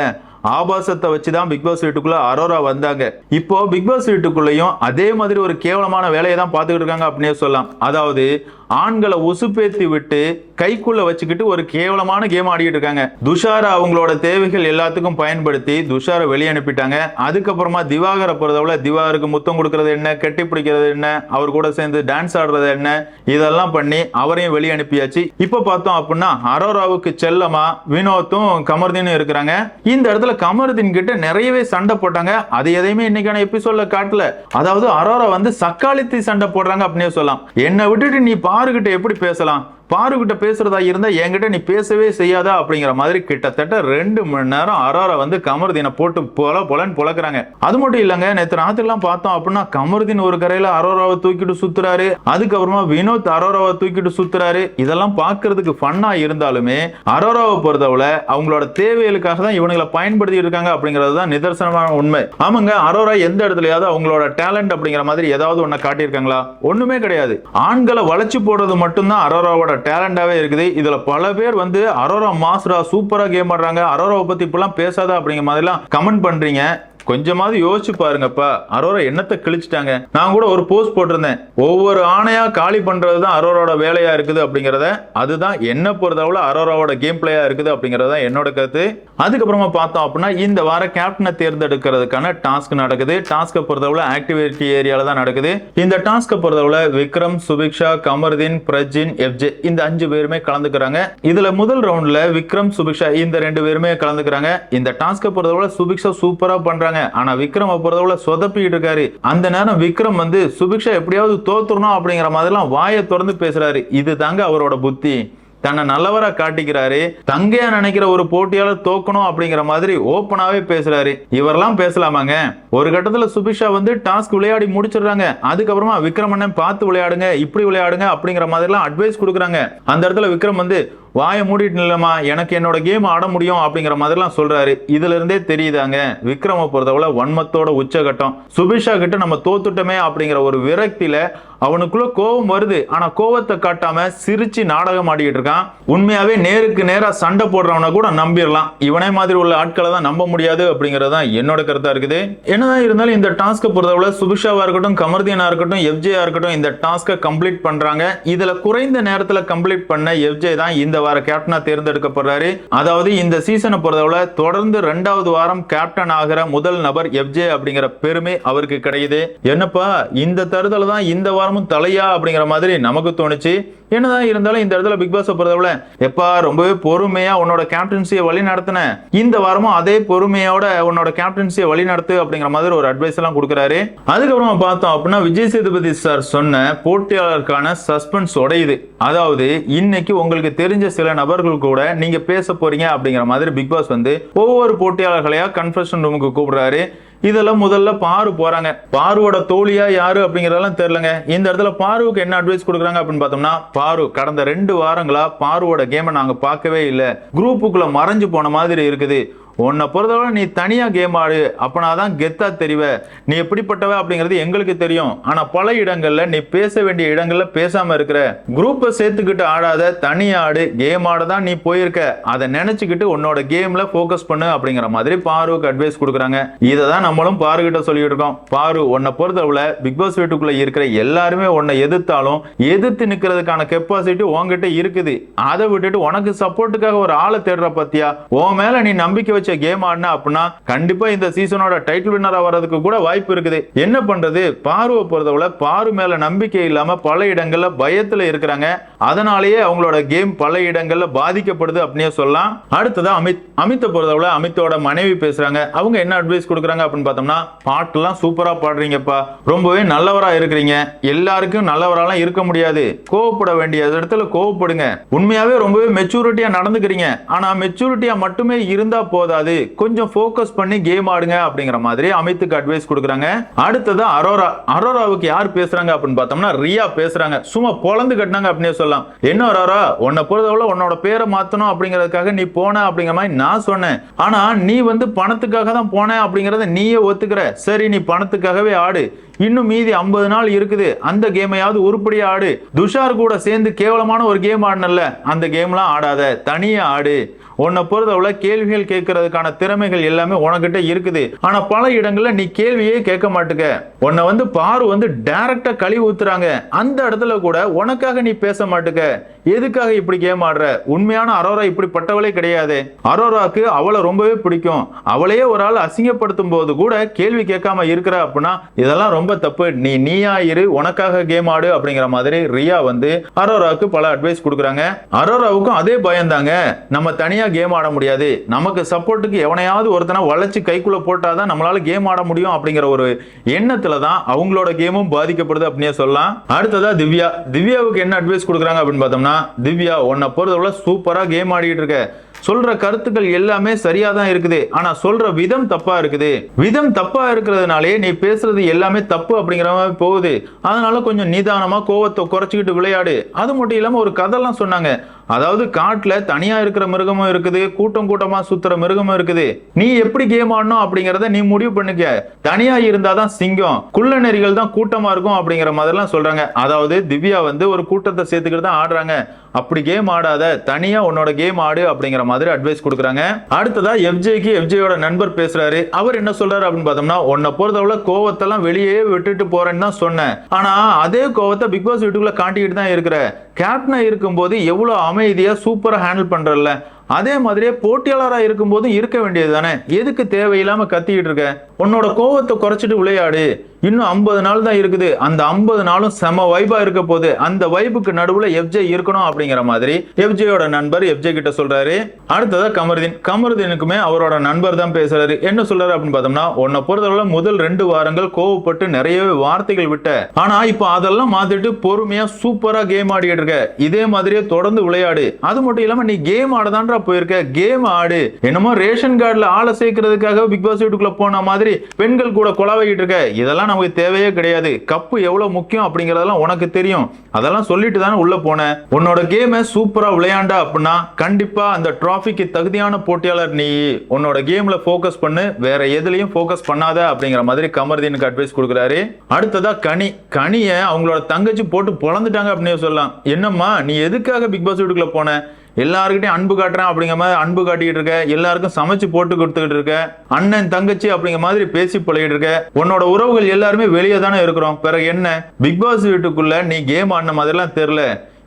ஆபாசத்தை வச்சு தான் பிக் பாஸ் வீட்டுக்குள்ள அரோரா வந்தாங்க. இப்போ பிக் பாஸ் வீட்டுக்குள்ளேயும் அதே மாதிரி ஒரு கேவலமான வேலையை தான் பார்த்துக்கிட்டு இருக்காங்க அப்படின்னே சொல்லலாம். அதாவது ஆண்களை உசுப்பேத்தி விட்டு கைக்குள்ள வச்சுக்கிட்டு ஒரு கேவலமான கேம் ஆடிட்டு இருக்காங்க. துஷாரை அவங்களோட தேவைகள் எல்லாத்துக்கும் பயன்படுத்தி துஷாரை வெளியே அனுப்பிட்டாங்க. அதுக்கப்புறமா திவாகரை பொறுத்தவரை திவாகருக்கு முத்தம் கொடுக்கறது என்ன கெட்டி பிடிக்கிறது என்ன அவர் கூட சேர்ந்து டான்ஸ் ஆடுறது என்ன இதெல்லாம் பண்ணி அவரையும் வெளியே அனுப்பியாச்சு. இப்ப பார்த்தோம் அப்படின்னா அரோராவுக்கு செல்லமா வினோத்தும் கமர்தீனும் இருக்கிறாங்க. இந்த இடத்துல கமர்தீன் கிட்ட நிறையவே சண்டை போட்டாங்க. அது எதையுமே இன்னைக்கான எபிசோட்ல காட்டல. அதாவது அரோரா வந்து சக்காலித்தி சண்டை போடுறாங்க அப்படின்னே சொல்லலாம். என்னை விட்டுட்டு நீ பா யாருக்கிட்ட எப்படி பேசலாம்? பாருகிட்ட பேசுறதா இருந்தா என்கிட்ட நீ பேசவே செய்யாதா அப்படிங்கிற மாதிரி கிட்டத்தட்ட ரெண்டு மணி நேரம் அரோரா வந்து கமருதீனை போட்டு பொல பொலன்னு பொழக்கிறாங்க அது மட்டும் இல்லைங்க நேற்று ராத்திரிலாம் பார்த்தோம் அப்படின்னா கமருதீன் ஒரு கரையில அரோராவை தூக்கிட்டு சுத்துறாரு. அதுக்கப்புறமா வினோத் அரோராவை தூக்கிட்டு சுத்துறாரு. இதெல்லாம் பார்க்கறதுக்கு ஃபன்னா இருந்தாலுமே அரோராவை பொறுத்தவரை அவங்களோட தேவைகளுக்காக தான் இவனுங்களை பயன்படுத்தி இருக்காங்க அப்படிங்கிறது தான் நிதர்சனமான உண்மை. ஆமாங்க அரோரா எந்த இடத்துலயாவது அவங்களோட டேலண்ட் அப்படிங்கிற மாதிரி ஏதாவது ஒன்ன காட்டியிருக்காங்களா? ஒண்ணுமே கிடையாது. ஆண்களை வளைச்சு போடுறது மட்டும்தான் அரோராவோட டேலண்டாவே இருக்குது. இதுல பல பேர் வந்து அரோரா மாஸ்ரா சூப்பரா கேம் ஆடுறாங்க. அரோராவை பத்தி இப்பெல்லாம் பேசாத அப்படிங்கிற மாதிரிலாம் கமெண்ட் பண்றீங்க. கொஞ்சமாவது யோசிச்சு பாருங்கப்பா. அரோரா என்னத்தை கிழிச்சிட்டாங்க? நான் கூட ஒரு போஸ்ட் போட்டிருந்தேன். ஒவ்வொரு ஆணையா காலி பண்றது தான் அரோராவோட வேலையா இருக்குது அப்படிங்கிறத. அதுதான் என்ன பொறுத்தவரை அரோராவோட கேம் பிளேயா இருக்குது அப்படிங்கிறத தான் என்னோட கருத்து. அதுக்கப்புறமா பார்த்தோம் அப்படின்னா இந்த வார கேப்டனை தேர்ந்தெடுக்கிறதுக்கான டாஸ்க் நடக்குது. டாஸ்க்கை பொறுத்தவரை ஆக்டிவிட்டி ஏரியால தான் நடக்குது. இந்த டாஸ்க்கை பொறுத்தவரை விக்ரம் சுபிக்ஷா கமர்தீன் பிரஜின் எஃப்ஜே இந்த அஞ்சு பேருமே கலந்துக்கிறாங்க. இதுல முதல் ரவுண்ட்ல விக்ரம் சுபிக்ஷா இந்த ரெண்டு பேருமே கலந்துக்கிறாங்க. இந்த டாஸ்க்கை பொறுத்தவரை சுபிக்ஷா சூப்பரா பண்றாங்க. ஆனா விக்ரம் பொறுத்தவரை சொதப்பிட்டு இருக்காரு. அந்த நேரம் விக்ரம் வந்து சுபிக்ஷா எப்படியாவது தோத்துறணும் அப்படிங்கிற மாதிரிலாம் வாயை திறந்து பேசுறாரு. இது தாங்க அவரோட புத்தி. தன்னை நல்லவரா காட்டிக்கிறாரு. தங்கையா நினைக்கிற ஒரு போட்டியாளர் தோக்கணும் அப்படிங்கிற மாதிரி ஓப்பனாவே பேசுறாரு. இவரெல்லாம் பேசலாமாங்க? ஒரு கட்டத்துல சுபிஷா வந்து டாஸ்க் விளையாடி முடிச்சிடுறாங்க. அதுக்கப்புறமா விக்ரம் அண்ணன் பார்த்து விளையாடுங்க இப்படி விளையாடுங்க அப்படிங்கிற மாதிரிலாம் அட்வைஸ் கொடுக்குறாங்க. அந்த இடத்துல விக்ரம் வந்து வாயை மூடிட்டு இல்லம்மா எனக்கு என்னோட கேம் ஆட முடியும் அப்படிங்கிற மாதிரிலாம் சொல்றாரு. இதுல இருந்தே தெரியுதாங்க? விக்ரம பொறுத்தவரை வன்மத்தோட உச்சகட்டம். சுபிஷா கிட்ட நம்ம தோத்துட்டோமே அப்படிங்கிற ஒரு விரக்தியில அவனுக்குள்ள கோபம் வருது. ஆனா கோவத்தை காட்டாம சிரிச்சு நாடகம் ஆடிக்கிட்டு இருக்கான். உண்மையாவே நேருக்கு நேரா சண்டை போடுறவனை கூட நம்பிடலாம் இவனே மாதிரி உள்ள ஆட்களை தான் நம்ப முடியாது அப்படிங்கிறது தான் என்னோட கருத்தா இருக்குது. என்னதான் இருந்தாலும் இந்த டாஸ்க்கை பொறுத்தவரை சுபிஷாவா இருக்கட்டும் கமர்தீனா இருக்கட்டும் எஃப்ஜேயா இருக்கட்டும் இந்த டாஸ்க்கை கம்ப்ளீட் பண்றாங்க. இதுல குறைந்த நேரத்துல கம்ப்ளீட் பண்ண எஃப்ஜே தான் இந்த வார கேப்டனா தேர்ந்தெடுக்கப்படுறாரு. அதாவது இந்த சீசனை பொறுத்தவரை தொடர்ந்து ரெண்டாவது வாரம் கேப்டன் ஆகிற முதல் நபர் எஃப்ஜே அப்படிங்கிற பெருமை அவருக்கு கிடைக்குது. என்னப்பா இந்த தருதல தான் இந்த வாரமும் தலையா அப்படிங்கிற மாதிரி நமக்கு தோணுச்சு. என்னதான் இருந்தாலும் இந்த இடத்துல பிக் பாஸ் பொறுத்தவரை எப்பா ரொம்பவே பொறுமையா உன்னோட கேப்டன்சியை வழி நடத்தின இந்த வாரமும் அதே பொறுமையோட உன்னோட கேப்டன்சியை வழி நடத்து அப்படிங்கிற மாதிரி ஒரு அட்வைஸ் எல்லாம் கொடுக்குறாரு. அதுக்கப்புறமா பார்த்தோம் அப்படின்னா விஜய் சேதுபதி சார் சொன்ன போட்டியாளருக்கான சஸ்பென்ஸ் உடையுது அதாவது இன்னைக்கு உங்களுக்கு தெரிஞ்ச சில நபர்கள் கூட நீங்க பேச போறீங்க அப்படிங்கிற மாதிரி பிக் பாஸ் வந்து ஒவ்வொரு போட்டியாளர்களையா கன்ஃபெஷன் ரூமுக்கு கூப்பிடுறாரு. இதெல்லாம் முதல்ல பாரு போறாங்க. பாருவோட தோழியா யாரு அப்படிங்கறதெல்லாம் தெரியலங்க. இந்த இடத்துல பாருவுக்கு என்ன அட்வைஸ் கொடுக்குறாங்க அப்படின்னு பார்த்தோம்னா பாரு கடந்த ரெண்டு வாரங்களா பாருவோட கேமை நாங்க பார்க்கவே இல்லை. குரூப்புக்குள்ள மறைஞ்சு போன மாதிரி இருக்குது. உன்னை பொறுத்தவரை நீ தனியாக கேம் ஆடு அப்பனாதான் கெத்தாக தெரிவ. நீ எப்படிப்பட்டவ அப்படிங்கிறது எங்களுக்கு தெரியும். ஆனால் பல இடங்களில் நீ பேச வேண்டிய இடங்களில் பேசாமல் இருக்கிற. குரூப்பை சேர்த்துக்கிட்டு ஆடாத தனி ஆடு கேம் ஆட தான் நீ போயிருக்க. அதை நினச்சிக்கிட்டு உன்னோட கேமில் ஃபோக்கஸ் பண்ணு அப்படிங்கிற மாதிரி பாருவுக்கு அட்வைஸ் கொடுக்குறாங்க. இதை தான் நம்மளும் பாருக்கிட்ட சொல்லிட்டு இருக்கோம். பாரு உன்னை பொறுத்தவரை பிக் பாஸ் வீட்டுக்குள்ளே இருக்கிற எல்லாருமே உன்னை எதிர்த்தாலும் எதிர்த்து நிற்கிறதுக்கான கெப்பாசிட்டி உங்ககிட்ட இருக்குது. அதை விட்டுட்டு உனக்கு சப்போர்ட்டுக்காக ஒரு ஆளை தேடுற பத்தியா? உன் மேலே நீ நம்பிக்கை வச்சு வச்ச கேம் ஆடினா அப்படின்னா கண்டிப்பா இந்த சீசனோட டைட்டில் வின்னரா வர்றதுக்கு கூட வாய்ப்பு இருக்குது. என்ன பண்றது? பார்வை பொறுத்தவரை பாரு மேல நம்பிக்கை இல்லாம பல இடங்கள்ல பயத்துல இருக்கிறாங்க. அதனாலேயே அவங்களோட கேம் பல இடங்கள்ல பாதிக்கப்படுது அப்படின்னே சொல்லலாம். அடுத்ததா அமித். அமித்தை பொறுத்தவரை அமித்தோட மனைவி பேசுறாங்க. அவங்க என்ன அட்வைஸ் கொடுக்குறாங்க அப்படின்னு பார்த்தோம்னா பாட்டுலாம் சூப்பரா பாடுறீங்கப்பா. ரொம்பவே நல்லவரா இருக்கிறீங்க. எல்லாருக்கும் நல்லவராலாம் இருக்க முடியாது. கோவப்பட வேண்டிய இடத்துல கோவப்படுங்க. உண்மையாவே ரொம்பவே மெச்சூரிட்டியா நடந்துக்கிறீங்க. ஆனா மெச்சூரிட்டியா மட்டுமே இருந்தா கூடாது. கொஞ்சம் ஃபோக்கஸ் பண்ணி கேம் ஆடுங்க அப்படிங்கிற மாதிரி அமித்துக்கு அட்வைஸ் கொடுக்குறாங்க. அடுத்தது அரோரா. அரோராவுக்கு யார் பேசுறாங்க அப்படின்னு பார்த்தோம்னா ரியா பேசுறாங்க. சும்மா பொழந்து கட்டினாங்க அப்படின்னு சொல்லலாம். என்ன அரோரா? உன்னை பொறுத்தவரை உன்னோட பேரை மாத்தணும் அப்படிங்கிறதுக்காக நீ போன அப்படிங்கிற மாதிரி நான் சொன்னேன். ஆனா நீ வந்து பணத்துக்காக தான் போன அப்படிங்கறத நீயே ஒத்துக்கிற. சரி நீ பணத்துக்காகவே ஆடு. இன்னும் மீதி ஐம்பது நாள் இருக்குது. அந்த கேமையாவது உருப்படியா ஆடு. துஷார் கூட சேர்ந்து கேவலமான ஒரு கேம் ஆடினல்ல. அந்த கேம்லாம் ஆடாத. தனியா ஆடு. உன்னை பொறுத்தவரை கேள்விகள் கேட்கறதுக்கான திறமைகள் எல்லாமே உனக்கிட்ட இருக்குது. ஆனா பல இடங்கள்ல நீ கேள்வியே கேட்க மாட்டுக்க. உன்னை வந்து பாரு வந்து டைரக்டா கழுவி ஊத்துறாங்க. அந்த இடத்துல கூட உனக்காக நீ பேச மாட்டுக்க. எதுக்காக இப்படி கேம் ஆடுற உண்மையான அரோரா இப்படிப்பட்டவளே கிடையாது. அரோராக்கு அவளை ரொம்பவே பிடிக்கும். அவளையே ஒரு ஆள் அசிங்கப்படுத்தும் போது கூட கேள்வி கேட்காம இருக்கிற அப்படின்னா இதெல்லாம் ரொம்ப தப்பு. நீ நீயா இரு உனக்காக கேம் ஆடு அப்படிங்கிற மாதிரி ரியா வந்து அரோராவுக்கு பல அட்வைஸ் கொடுக்குறாங்க. அரோராவுக்கும் அதே பயந்தாங்க. நம்ம தனியா கேம் ஆட முடியாது. நமக்கு சப்போர்ட்டுக்கு எவனையாவது ஒருத்தனை வளைச்சி கைக்குள்ளே போட்டால் தான் நம்மளால கேம் ஆட முடியும் அப்படிங்கிற ஒரு எண்ணத்தில் தான் அவங்களோட கேமும் பாதிக்கப்படுது அப்படின்னே சொல்லலாம். அடுத்ததாக திவ்யா. திவ்யாவுக்கு என்ன அட்வைஸ் கொடுக்குறாங்க அப்படின்னு பார்த்தோம்னா திவ்யா உன்னை பொறுத்தவரை சூப்பராக கேம் ஆடிட்டு இருக்க. சொல்ற கருத்துக்கள் எல்லாமே சரியா தான் இருக்குது. ஆனா சொல்ற விதம் தப்பா இருக்குது. விதம் தப்பா இருக்கிறதுனாலே நீ பேசுறது எல்லாமே தப்பு அப்படிங்கிற மாதிரி போகுது. அதனால கொஞ்சம் நிதானமா கோவத்தை குறைச்சிக்கிட்டு விளையாடு. அது மட்டும் இல்லாம ஒரு கதைலாம் சொன்னாங்க. அதாவது காட்டில் தனியாக இருக்கிற மிருகமும் இருக்குது கூட்டம் கூட்டமாக சுத்துற மிருகமும் இருக்குது. நீ எப்படி கேம் ஆடணும் அப்படிங்கிறத நீ முடிவு பண்ணிக்க. தனியா இருந்தாதான் சிங்கம் குள்ள நெறிகள் தான் கூட்டமா இருக்கும் அப்படிங்கிற மாதிரிலாம் சொல்றாங்க. அதாவது திவ்யா வந்து ஒரு கூட்டத்தை சேர்த்துக்கிட்டு தான் ஆடுறாங்க. அப்படி கேம் ஆடாத தனியாக உன்னோட கேம் ஆடு அப்படிங்கிற மாதிரி அட்வைஸ் கொடுக்குறாங்க. அடுத்ததா எஃப்ஜேக்கு எஃப்ஜேயோட நண்பர் பேசுறாரு. அவர் என்ன சொல்றாரு அப்படின்னு பார்த்தோம்னா உன்னை பொறுத்தவரை கோவத்தெல்லாம் வெளியே விட்டுட்டு போறேன்னு தான் சொன்னேன். ஆனா அதே கோவத்தை பிக் பாஸ் வீட்டுக்குள்ள காட்டிக்கிட்டு தான் இருக்கிற. கேப்டனா இருக்கும்போது எவ்வளவு அமைதியாக சூப்பரா ஹேண்டில் பண்ணுறல்ல அதே மாதிரியே போட்டியாளராக இருக்கும்போதும் இருக்க வேண்டியது தானே? எதுக்கு தேவையில்லாமல் கத்திக்கிட்டு இருக்க? உன்னோட கோவத்தை குறைச்சிட்டு விளையாடு. இன்னும் ஐம்பது நாள் தான் இருக்குது. அந்த ஐம்பது நாளும் செம வைபா இருக்க போகுது. அந்த வைபுக்கு நடுவில் எஃப்ஜே இருக்கணும் அப்படிங்கிற மாதிரி எஃப்ஜேயோட நண்பர் எஃப்ஜே கிட்ட சொல்றாரு. அடுத்ததாக கமருதீன். கமருதீனுக்குமே அவரோட நண்பர் தான் பேசுறாரு. என்ன சொல்றாரு அப்படின்னு பார்த்தோம்னா உன்னை பொறுத்தளவுல முதல் ரெண்டு வாரங்கள் கோவப்பட்டு நிறையவே வார்த்தைகள் விட்ட. ஆனா இப்போ அதெல்லாம் மாத்திட்டு பொறுமையா சூப்பரா கேம் ஆடிட்டு இருக்க. இதே மாதிரியே தொடர்ந்து விளையாடு. அது மட்டும் இல்லாம நீ கேம் ஆடதான்ற போயிருக்க கேம் ஆடு. என்னமோ ரேஷன் கார்டில் ஆளை சேர்க்கறதுக்காக பிக் பாஸ் வீட்டுக்குள்ள போன மாதிரி பெண்கள் கூட கொலாவிக்கிட்டு இருக்க. இதெல்லாம் நமக்கு தேவையே கிடையாது. கப்பு எவ்வளவு முக்கியம் அப்படிங்கறதெல்லாம் உனக்கு தெரியும். அதெல்லாம் சொல்லிட்டு தானே உள்ள போனேன் உன்னோட கேமை சூப்பரா விளையாண்டா அப்படின்னா கண்டிப்பா அந்த டிராஃபிக்கு தகுதியான போட்டியாளர் நீ. உன்னோட கேம்ல ஃபோக்கஸ் பண்ணு. வேற எதுலயும் ஃபோக்கஸ் பண்ணாத அப்படிங்கிற மாதிரி கமர்தீனுக்கு அட்வைஸ் கொடுக்குறாரு. அடுத்ததா கனி. கனியை அவங்களோட தங்கச்சி போட்டு பொழந்துட்டாங்க அப்படின்னு சொல்லலாம். என்னம்மா நீ எதுக்காக பிக் பாஸ் வீட்டுக்குள்ள போன? எல்லாருக்கிட்டையும் அன்பு காட்டுறேன் அப்படிங்கிற மாதிரி அன்பு காட்டிக்கிட்டு இருக்க எல்லாருக்கும் சமைச்சு போட்டு கொடுத்துக்கிட்டு இருக்க அண்ணன் தங்கச்சி அப்படிங்கிற மாதிரி பேசி பழகிட்டு இருக்க உன்னோட உறவுகள் எல்லாருமே வெளியே தானே இருக்கிறோம். பிறகு என்ன? பிக் பாஸ் வீட்டுக்குள்ள நீ கேம் ஆடின மாதிரிலாம் தெரில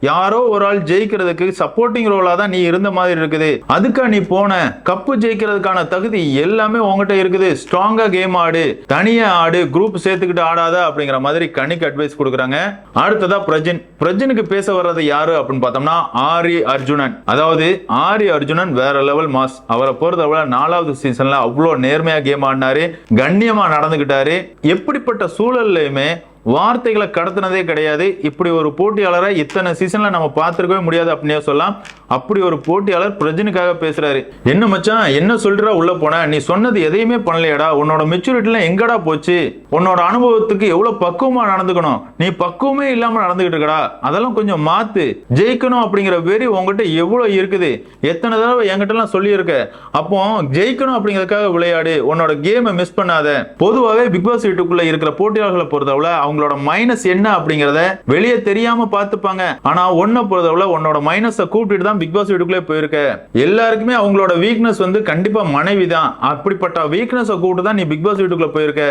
யாரோ ஒரு ஆள் ஜெயிக்கிறதுக்கு சப்போர்ட்டிங் ரோலா தான் நீ இருந்த மாதிரி இருக்குது. அதுக்கா நீ போன? கப்பு ஜெயிக்கிறதுக்கான தகுதி எல்லாமே உங்ககிட்ட இருக்குது. ஸ்ட்ராங்கா கேம் ஆடு. தனியா ஆடு. குரூப் சேர்த்துக்கிட்டு ஆடாத அப்படிங்கிற மாதிரி கணிக்கு அட்வைஸ் கொடுக்குறாங்க. அடுத்ததா பிரஜின். பிரஜினுக்கு பேச வர்றது யாரு அப்படின்னு பார்த்தோம்னா ஆரி அர்ஜுனன். அதாவது ஆரி அர்ஜுனன் வேற லெவல் மாஸ். அவரை பொறுத்தவரை நாலாவது சீசன்ல அவ்வளோ நேர்மையா கேம் ஆடினாரு. கண்ணியமா நடந்துகிட்டாரு எப்படிப்பட்ட சூழல்லையுமே வார்த்தைகளை கடத்தினதே கிடையாது. இப்படி ஒரு போட்டியாளரை இத்தனை சீசன்ல நம்ம பார்த்துருக்கவே முடியாது அப்படின்னே சொல்லலாம். அப்படி ஒரு போட்டியாளர் பிரஜனுக்காக பேசுறாரு. என்ன மச்சான் என்ன சொல்கிறா உள்ள போன? நீ சொன்னது எதையுமே பண்ணலையாடா. உன்னோட மெச்சூரிட்டிலாம் எங்கடா போச்சு? உன்னோட அனுபவத்துக்கு எவ்வளவு பக்குவமா நடந்துக்கணும்? நீ பக்குவமே இல்லாம நடந்துகிட்டு இருக்கடா. அதெல்லாம் கொஞ்சம் மாத்து. ஜெயிக்கணும் அப்படிங்கிற வெறி உங்ககிட்ட எவ்வளவு இருக்குது? எத்தனை தடவை என்கிட்ட எல்லாம் சொல்லியிருக்க? அப்போ ஜெயிக்கணும் அப்படிங்கிறதுக்காக விளையாடு. உன்னோட கேமை மிஸ் பண்ணாத. பொதுவாகவே பிக் பாஸ் வீட்டுக்குள்ள இருக்கிற போட்டியாளர்களை பொறுத்தவரை அவங்களோட மைனஸ் என்ன அப்படிங்கறத வெளியே தெரியாம பார்த்துப்பாங்க. ஆனா ஒன்ன பொறுத்தவரை உன்னோட மைனஸை கூப்பிட்டு தான் பிக் பாஸ் வீட்டுக்குள்ளே போயிருக்க. எல்லாருக்குமே அவங்களோட வீக்னஸ் வந்து கண்டிப்பா மனைவி தான். அப்படிப்பட்ட வீக்னஸை கூப்பிட்டு தான் நீ பிக் பாஸ் வீட்டுக்குள்ள போயிருக்க.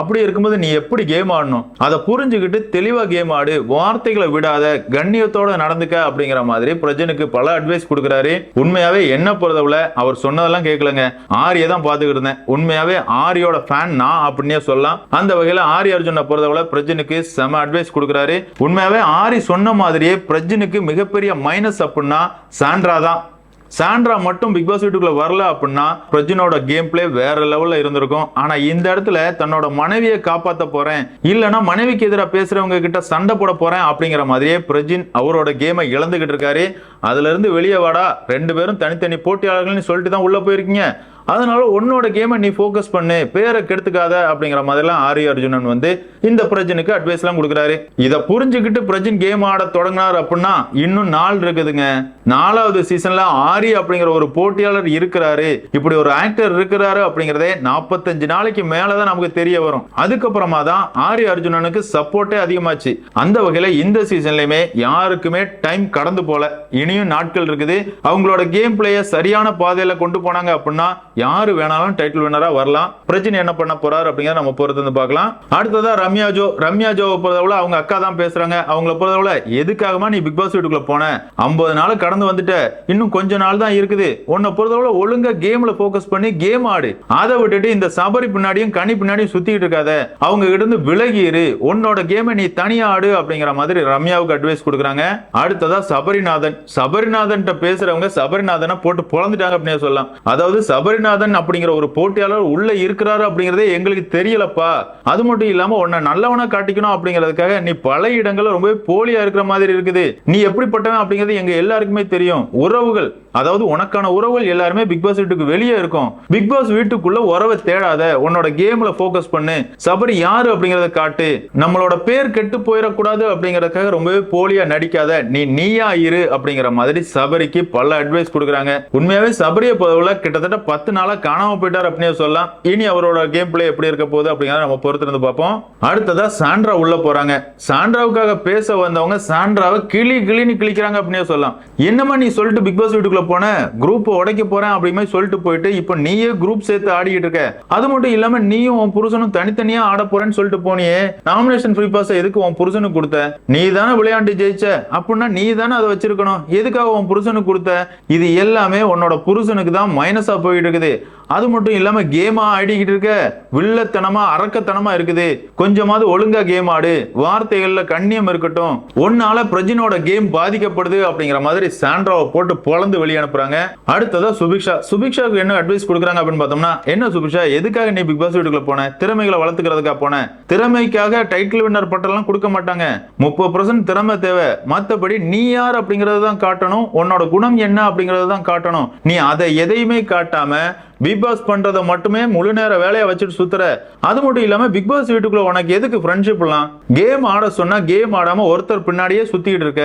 அப்படி இருக்கும்போது நீ எப்படி கேம் ஆடணும்? அதை புரிஞ்சுக்கிட்டு தெளிவா கேம் ஆடு. வார்த்தைகளை விடாத. கண்ணியத்தோட நடந்துக்க அப்படிங்கிற மாதிரி பிரஜனுக்கு பல அட்வைஸ் கொடுக்குறாரு. உண்மையாவே என்ன பொறுத்தவரை அவர் சொன்னதெல்லாம் கேட்கலங்க. ஆரியை தான் பாத்துக்கிட்டு இருந்தேன். உண்மையாவே ஆரியோட ஃபேன் நான் அப்படின்னே சொல்லலாம். அந்த வகையில ஆரி அர்ஜுனை பொறுத்தவரை பிரஜனுக்கு செம அட்வைஸ் கொடுக்குறாரு. உண்மையாவே ஆரி சொன்ன மாதிரியே பிரஜனுக்கு மிகப்பெரிய மைனஸ் அப்படின்னா சாண்ட்ரா தான். சாண்ட்ரா மட்டும் பிக் பாஸ் வீட்டுக்குள்ள வரல அப்படின்னா பிரஜினோட கேம் பிளே வேற லெவல்ல இருந்திருக்கும். ஆனா இந்த இடத்துல தன்னோட மனைவியை காப்பாத்த போறேன். இல்லைன்னா மனைவிக்கு எதிராக பேசுறவங்க கிட்ட சண்டை போட போறேன் அப்படிங்கிற மாதிரியே பிரஜின் அவரோட கேமை இழந்துகிட்டு இருக்காரு. அதுல இருந்து வெளியே வாடா ரெண்டு பேரும் தனித்தனி போட்டியாளர்கள்னு சொல்லிட்டு தான் உள்ள போயிருக்கீங்க. அதனால உன்னோட கேமை நீ ஃபோக்கஸ் பண்ணு பேரை கெடுத்துக்காத அப்படிங்கிற மாதிரிலாம் ஆரி அர்ஜுனன் வந்து இந்த பிரஜனுக்கு அட்வைஸ் எல்லாம் கொடுக்குறாரு. இதை புரிஞ்சுக்கிட்டு பிரஜன் கேம் ஆட தொடங்கினார் அப்படின்னா இன்னும் நாள் இருக்குதுங்க. நாலாவது சீசன்ல ஆரி அப்படிங்கிற ஒரு போட்டியாளர் இருக்கிறாரு. இப்படி ஒரு ஆக்டர் இருக்கிறாரு அப்படிங்கிறதே நாற்பத்தஞ்சு நாளைக்கு மேலதான் நமக்கு தெரிய வரும். அதுக்கப்புறமா தான் ஆரி அர்ஜுனனுக்கு சப்போர்ட்டே அதிகமாச்சு. அந்த வகையில இந்த சீசன்லயுமே யாருக்குமே டைம் கடந்து போல. இனியும் நாட்கள் இருக்குது. அவங்களோட கேம் பிளேய சரியான பாதையில கொண்டு போனாங்க அப்படின்னா யாரு வேணாலும் டைட்டில் வினரா வரலாம். பிரச்சனை என்ன பண்ண போறாரு அப்படிங்கறத நம்ம பொறுத்து வந்து பார்க்கலாம். அடுத்ததா ரம்யா ஜோ. ரம்யா ஜோவை பொறுத்தவரை அவங்க அக்கா தான் பேசுறாங்க. அவங்கள பொறுத்தவரை எதுக்காகமா நீ பிக் பாஸ் வீட்டுக்குள்ள போன? ஐம்பது நாள் கடந்து வந்துட்ட. இன்னும் கொஞ்ச நாள் தான் இருக்குது. உன்னை பொறுத்தவரை ஒழுங்கா கேம்ல போக்கஸ் பண்ணி கேம் ஆடு. அதை விட்டுட்டு இந்த சபரி பின்னாடியும் கனி பின்னாடியும் சுத்திட்டு இருக்காத. அவங்க கிட்ட இருந்து விலகிரு உன்னோட கேமை நீ தனியா ஆடு அப்படிங்கிற மாதிரி ரம்யாவுக்கு அட்வைஸ் கொடுக்குறாங்க. அடுத்ததா சபரிநாதன். சபரிநாதன் பேசுறவங்க சபரிநாதனை போட்டு பொழந்துட்டாங்க அப்படின்னு சொல்லலாம். அதாவது சபரிநாதன் அப்படிங்கிற ஒரு போட்டியாளர் உள்ள இருக்கிறாரு அப்படிங்கறதே எங்களுக்கு தெரியலப்பா. அது மட்டும் இல்லாம உன்னை நல்லவனா காட்டிக்கணும் அப்படிங்கிறதுக்காக நீ பல இடங்கள்ல ரொம்ப போலியா இருக்கிற மாதிரி இருக்குது. நீ எப்படிப்பட்டவன் அப்படிங்கிறது எங்க எல்லாருக்குமே தெரியும். உறவுகள் அதாவது உனக்கான உறவுகள் எல்லாருமே பிக் பாஸ் வீட்டுக்கு வெளியே இருக்கும். பிக் பாஸ் வீட்டுக்குள்ள உறவை தேடாத உன்னோட கேம்ல போக்கஸ் பண்ணு. சபரி யாரு அப்படிங்கறத காட்டு. நம்மளோட பேர் கெட்டு போயிடக்கூடாது அப்படிங்கறதுக்காக ரொம்பவே போலியா நடிக்காத நீ நீயா இரு அப்படிங்கிற மாதிரி சபரிக்கு பல அட்வைஸ் கொடுக்குறாங்க. உண்மையாவே சபரிய பதவியில் கிட்டத்தட்ட பத்து நாளா காணாம போயிட்டார் அப்படின்னு சொல்லலாம். இனி அவரோட கேம் பிளே எப்படி இருக்க போகுது அப்படிங்கறத நம்ம பொறுத்திருந்து பார்ப்போம். அடுத்ததா சாண்ட்ரா உள்ள போறாங்க. சாண்ட்ராவுக்காக பேச வந்தவங்க சாண்ட்ராவை கிளி கிளின்னு கிளிக்கிறாங்க அப்படின்னு சொல்லலாம். என்னமா நீ சொல்லிட்டு பிக் பாஸ் வீட்டுக்குள்ள போன? குரூப் உடைக்க போறேன் அப்படிமே சொல்லிட்டு போயிட்டு இப்போ நீயே குரூப் சேர்த்து ஆடிக்கிட்டு இருக்க. அது மட்டும் இல்லாம நீயும் உன் புருஷனும் தனித்தனியா ஆட போறேன்னு சொல்லிட்டு போனியே. நாமினேஷன் ஃப்ரீ பாஸ் எதுக்கு உன் புருஷனுக்கு கொடுத்த? நீ தானே விளையாண்டு ஜெயிச்ச. அப்படின்னா நீ தானே அதை வச்சிருக்கணும். எதுக்காக உன் புருஷனுக்கு கொடுத்த? இது எல்லாமே உன்னோட புருஷனுக்கு தான் மைனஸா போயிட்டு இருக்குது. ver. அது மட்டும் இல்லாமல் கேமா ஆடிக்கிட்டு இருக்க வில்லத்தனமா அரக்கத்தனமா இருக்குது. கொஞ்சமாவது ஒழுங்கா கேம் ஆடு. வார்த்தைகள்ல கண்ணியம் இருக்கட்டும். ஒன்னால பிரஜினோட கேம் பாதிக்கப்படுது அப்படிங்கிற மாதிரி சாண்ட்ராவை போட்டு பொழந்து வெளியே அனுப்புறாங்க. அடுத்ததா சுபிக்ஷா. சுபிக்ஷாவுக்கு என்ன அட்வைஸ் கொடுக்குறாங்க அப்படின்னு பார்த்தோம்னா என்ன சுபிக்ஷா எதுக்காக நீ பிக் பாஸ் வீட்டுக்குள்ள போன? திறமைகளை வளர்த்துக்கிறதுக்காக போன? திறமைக்காக டைட்டில் வின்னர் பட்டெல்லாம் கொடுக்க மாட்டாங்க. முப்பது பர்சன்ட் திறமை தேவை. மற்றபடி நீ யார் அப்படிங்கறத தான் காட்டணும். உன்னோட குணம் என்ன அப்படிங்கறத தான் காட்டணும். நீ அதை எதையுமே காட்டாம பிக் பாஸ் பண்றத மட்டுமே முழு நேர வேலையை வச்சுட்டு சுத்துற? அது மட்டும் இல்லாம பிக் பாஸ் வீட்டுக்குள்ள உனக்கு எதுக்கு ஃப்ரெண்ட்ஷிப்லாம் கேம் ஆட சொன்னா கேம் ஆடாம ஒருத்தர் பின்னாடியே சுத்திட்டு இருக்க.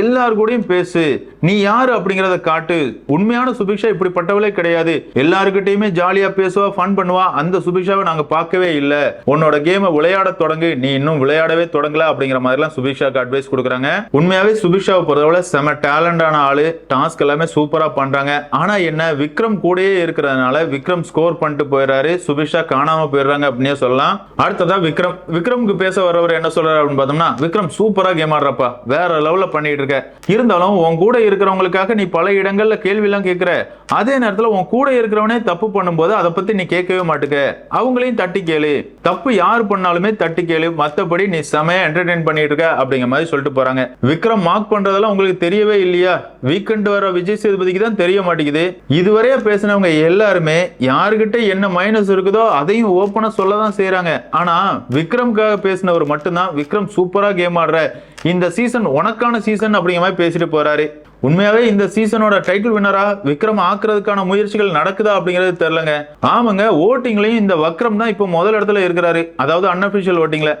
எல்லார் கூடயும் பேசு. நீ யாரு அப்படிங்கிறத காட்டு. உண்மையான சுபிக்ஷா இப்படிப்பட்டவளே கிடையாது. எல்லாருக்கிட்டையுமே ஜாலியா பேசுவா ஃபன் பண்ணுவா. அந்த சுபிக்ஷாவை நாங்க பார்க்கவே இல்லை. உன்னோட கேமை விளையாட தொடங்கு. நீ இன்னும் விளையாடவே தொடங்கல அப்படிங்கிற மாதிரிலாம் சுபிக்ஷாக்கு அட்வைஸ் கொடுக்குறாங்க. உண்மையாவே சுபிக்ஷாவை பொறுத்தவரை செம டேலண்டான ஆளு. டாஸ்க் எல்லாமே சூப்பரா பண்றாங்க. ஆனா என்ன விக்ரம் கூடயே இருக்கிறதுனால விக்ரம் ஸ்கோர் பண்ணிட்டு போயிடுறாரு. சுபிக்ஷா காணாம போயிடுறாங்க அப்படின்னே சொல்லலாம். அடுத்ததான் விக்ரம். விக்ரமுக்கு பேச வரவர் என்ன சொல்றாரு அப்படின்னு பார்த்தோம்னா விக்ரம் சூப்பரா கேம் ஆடுறப்பா. வேற லெவல்ல பண்ணிட்டு இருக்க இருந்தாலும் உன் கூட இருக்கிறவங்களுக்காக நீ பல இடங்கள்ல கேள்வி எல்லாம் கேட்கிற. அதே நேரத்துல உன் கூட இருக்கிறவனே தப்பு பண்ணும்போது அதை பத்தி நீ கேட்கவே மாட்டுக்க. அவங்களையும் தட்டி கேளு. தப்பு யார் பண்ணாலுமே தட்டி கேளு. மத்தபடி நீ செமையா என்டர்டைன் பண்ணிட்டு இருக்க அப்படிங்கிற மாதிரி சொல்லிட்டு போறாங்க. விக்ரம் மார்க் பண்றதெல்லாம் உங்களுக்கு தெரியவே இல்லையா? வீக்கெண்ட் வர விஜய் சேதுபதிக்கு தான் தெரிய மாட்டேங்குது. இதுவரையா பேசினவங்க எல்லாருமே யாருகிட்ட என்ன மைனஸ் இருக்குதோ அதையும் ஓப்பனா சொல்ல தான் செய்யறாங்க ஆனா விக்ரம்காக பேசினவர் மட்டும்தான். விக்ரம் சூப்பரா கேம் ஆடுற இந்த சீசன் உனக்கான சீசன் அப்படிங்கிற மாதிரி பேசிட்டு போறாரு. உண்மையாவே இந்த சீசனோட டைட்டில் வின்னரா விக்ரம் ஆக்குறதுக்கான முயற்சிகள் நடக்குதா அப்படிங்கிறது தெரியலங்க. ஆமாங்க ஓட்டிங்லயும் இந்த வக்ரம் தான் இப்போ முதல் இடத்துல இருக்கிறாரு. அதாவது அன்அபிஷியல் ஓட்டிங்ல.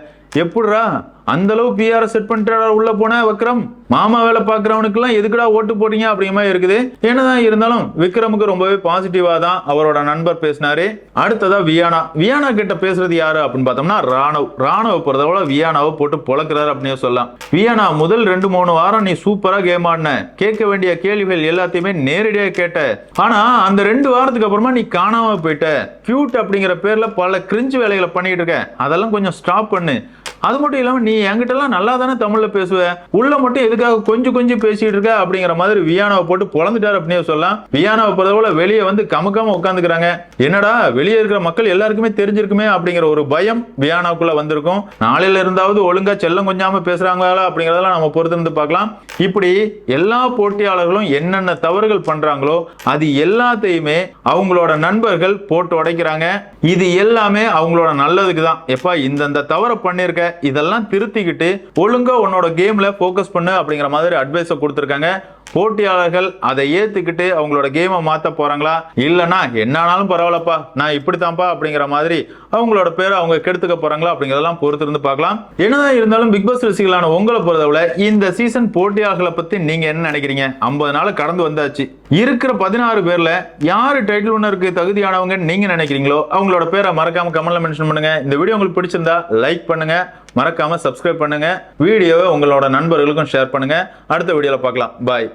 எப்படிரா அந்த அளவு பிஆர் செட் பண்ணிட்டு உள்ள போன விக்ரம்? மாமா வேலை பாக்குறவனுக்குலாம் எதுக்குடா ஓட்டு போட்டீங்க அப்படிங்கிற மாதிரி இருக்குது. என்னதான் இருந்தாலும் விக்ரமுக்கு ரொம்பவே பாசிட்டிவா தான் அவரோட நண்பர் பேசினாரு. அடுத்ததா வியானா. வியானா கிட்ட பேசுறது யாரு அப்படின்னு பார்த்தோம்னா ராணவ். ராணவ பொறுத்தவரை வியானாவை போட்டு பொழக்கிறாரு அப்படின்னு சொல்லலாம். வியானா முதல் ரெண்டு மூணு வாரம் நீ சூப்பரா கேம் ஆடின. கேட்க வேண்டிய கேள்விகள் எல்லாத்தையுமே நேரடியாக கேட்ட. ஆனா அந்த ரெண்டு வாரத்துக்கு அப்புறமா நீ காணாம போயிட்ட. கியூட் அப்படிங்கிற பேர்ல பல கிரிஞ்சு வேலைகளை பண்ணிட்டு இருக்க. அதெல்லாம் கொஞ்சம் ஸ்டாப் பண்ணு. அது மட்டும் இல்லாம நீ என்கிட்டலாம் நல்லா தானே தமிழ்ல பேசுவ? உள்ள மட்டும் எதுக்காக கொஞ்சம் கொஞ்சம் பேசிட்டு இருக்க அப்படிங்கிற மாதிரி வியானாவை போட்டு பொழந்துட்டார் அப்படின்னு சொல்லலாம். வியானாவை போல வெளியே வந்து கமுக்காம உட்காந்துக்கிறாங்க என்னடா வெளியே இருக்கிற மக்கள் எல்லாருக்குமே தெரிஞ்சிருக்குமே அப்படிங்கிற ஒரு பயம் வியானாவுக்குள்ள வந்திருக்கும். நாளையில இருந்தாவது ஒழுங்கா செல்லம் கொஞ்சாம பேசுறாங்களா அப்படிங்கிறதெல்லாம் நம்ம பொறுத்திருந்து பார்க்கலாம். இப்படி எல்லா போட்டியாளர்களும் என்னென்ன தவறுகள் பண்றாங்களோ அது எல்லாத்தையுமே அவங்களோட நண்பர்கள் போட்டு உடைக்கிறாங்க. இது எல்லாமே அவங்களோட நல்லதுக்கு தான் எப்பா இந்தந்த தவறை பண்ணிருக்க இதெல்லாம் திருத்திக்கிட்டு ஒழுங்கா உன்னோட கேம்ல போக்கஸ் பண்ணு அப்படிங்கிற மாதிரி அட்வைஸை கொடுத்துருக்காங்க. போட்டியாளர்கள் அதை ஏத்துக்கிட்டு அவங்களோட கேமை மாத்த போறாங்களா? இல்லைனா என்னானாலும் பரவாயில்லப்பா நான் இப்படித்தான்ப்பா அப்படிங்கிற மாதிரி அவங்களோட பேரை அவங்க கெடுத்துக்க போறாங்களா அப்படிங்கிறதெல்லாம் பொறுத்து இருந்து பார்க்கலாம். என்னதான் இருந்தாலும் பிக் பாஸ் ரசிகளான உங்களை பொறுத்தவரை இந்த சீசன் போட்டியாளர்களை பத்தி நீங்க என்ன நினைக்கிறீங்க? ஐம்பது நாள் கடந்து வந்தாச்சு. இருக்கிற பதினாறு பேர்ல யாரு டைட்டில் ஒன்னருக்கு தகுதியானவங்க நீங்க நினைக்கிறீங்களோ அவங்களோட பேரை மறக்காம கமெண்ட்ல மென்ஷன் பண்ணுங்க. இந்த வீடியோ உங்களுக்கு பிடிச்சிருந்தா லைக் பண்ணுங்க. மறக்காம சப்ஸ்கிரைப் பண்ணுங்க. வீடியோவை உங்களோட நண்பர்களுக்கும் ஷேர் பண்ணுங்க. அடுத்த வீடியோல பார்க்கலாம். பாய்